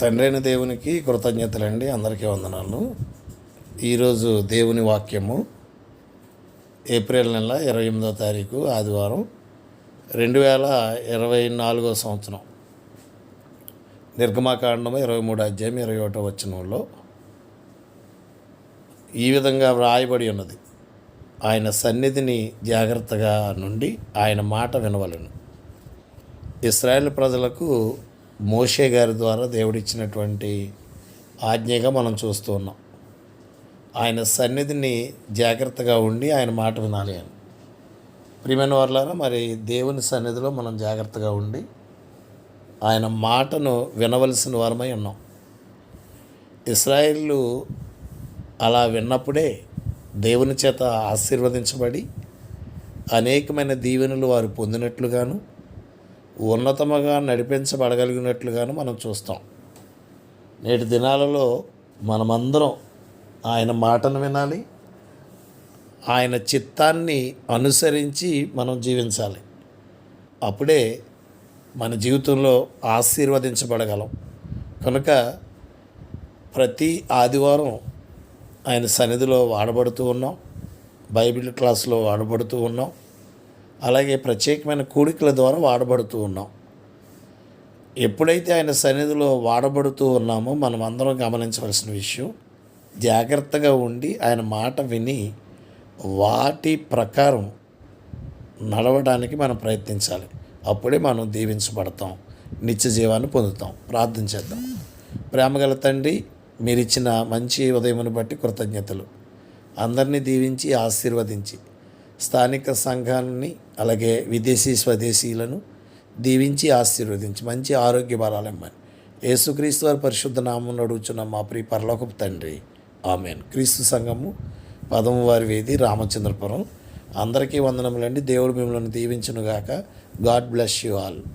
తండ్రైన దేవునికి కృతజ్ఞతలండి. అందరికీ వందనాలు. ఈరోజు దేవుని వాక్యము ఏప్రిల్ నెల ఇరవై ఎనిమిదో తారీఖు ఆదివారం రెండు వేల ఇరవై నాలుగో సంవత్సరం. నిర్గమాకాండము ఇరవై మూడు అధ్యాయం ఇరవై ఒకటో వచనంలో ఈ విధంగా వ్రాయబడి ఉన్నది. ఆయన సన్నిధిని జాగ్రత్తగా నుండి ఆయన మాట వినవలను. ఇస్రాయేల్ ప్రజలకు మోషే గారి ద్వారా దేవుడిచ్చినటువంటి ఆజ్ఞగా మనం చూస్తూ ఉన్నాం. ఆయన సన్నిధిని జాగ్రత్తగా ఉండి ఆయన మాట వినాలి అని. ప్రియమైన వాళ్ళారా మరి దేవుని సన్నిధిలో మనం జాగ్రత్తగా ఉండి ఆయన మాటను వినవలసిన వారమై ఉన్నాం. ఇస్రాయిల్ అలా విన్నప్పుడే దేవుని చేత ఆశీర్వదించబడి అనేకమైన దీవెనలు వారు పొందినట్లుగాను ఉన్నతముగా నడిపించబడగలిగినట్లుగాను మనం చూస్తాం. నేటి దినాలలో మనమందరం ఆయన మాటను వినాలి ఆయన చిత్తాన్ని అనుసరించి మనం జీవించాలి. అప్పుడే మన జీవితంలో ఆశీర్వదించబడగలం. కనుక ప్రతి ఆదివారం ఆయన సన్నిధిలో వాడబడుతూ ఉన్నాం బైబిల్ క్లాస్లో వాడబడుతూ ఉన్నాం. అలాగే ప్రత్యేకమైన కూడికల ద్వారా వాడబడుతూ ఉన్నాం. ఎప్పుడైతే ఆయన సన్నిధిలో వాడబడుతూ ఉన్నామో మనం అందరం గమనించవలసిన విషయం జాగ్రత్తగా ఉండి ఆయన మాట విని వాటి ప్రకారం నడవడానికి మనం ప్రయత్నించాలి. అప్పుడే మనం దీవించబడతాం నిత్య జీవాన్ని పొందుతాం. ప్రార్థన చేద్దాం. ప్రేమగల తండ్రి మీరిచ్చిన మంచి ఉదయమును బట్టి కృతజ్ఞతలు. అందరినీ దీవించి ఆశీర్వదించి. స్థానిక సంఘాన్ని అలాగే విదేశీ స్వదేశీయులను దీవించి ఆశీర్వదించి మంచి ఆరోగ్య బలాలిమ్మని యేసుక్రీస్తు వారి పరిశుద్ధ నామం అడుగుచున్న మా ప్రియ పరలోకపు తండ్రి. ఆమెన్. క్రీస్తు సంఘము పదము వారి వేది రామచంద్రపురం. అందరికీ వందనములండి. దేవుడు మిమ్మల్ని దీవించునుగాక. God bless you all.